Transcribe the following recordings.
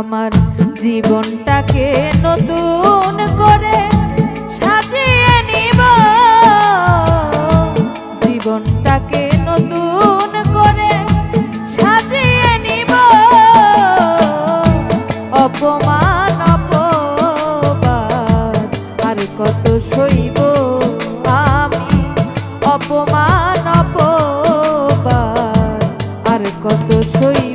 আমার জীবনটাকে নতুন করে সাজিয়ে নিব। জীবনটাকে নতুন করে সাজিয়ে নিব। অপমান, অপবাদ, আর কত সইব আমি? অপমান, অপবাদ, আর কত সইব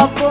Ó,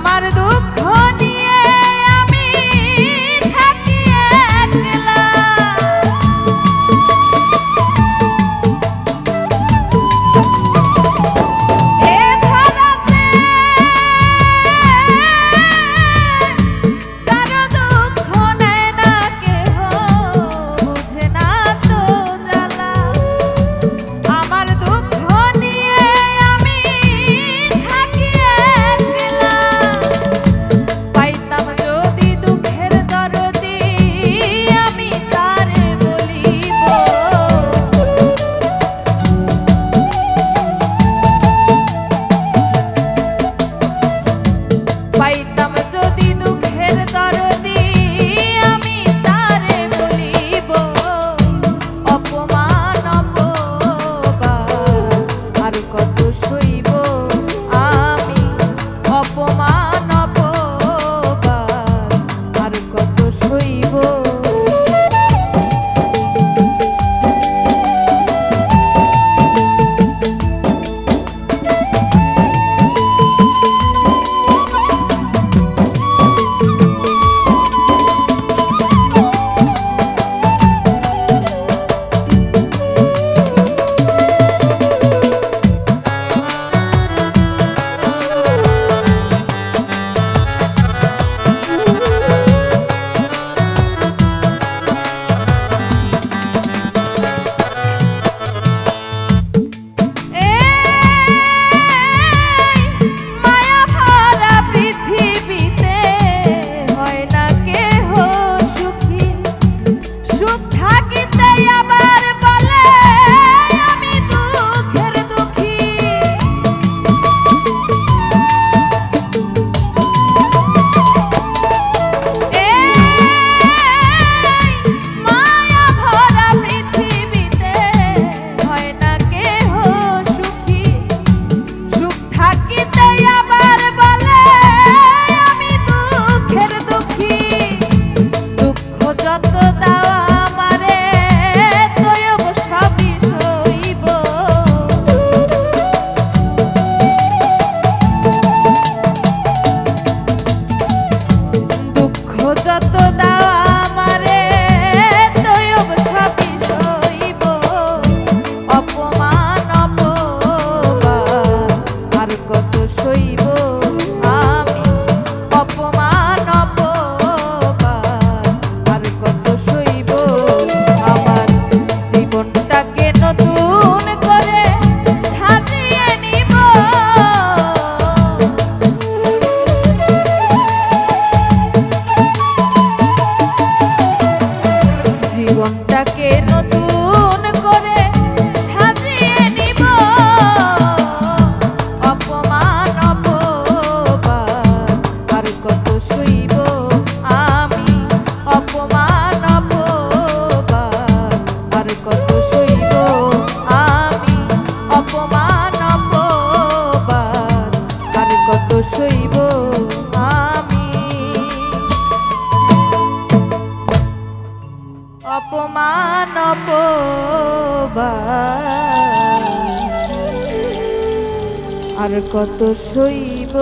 amar do শত সইব আমি। অপমান আর কত সইব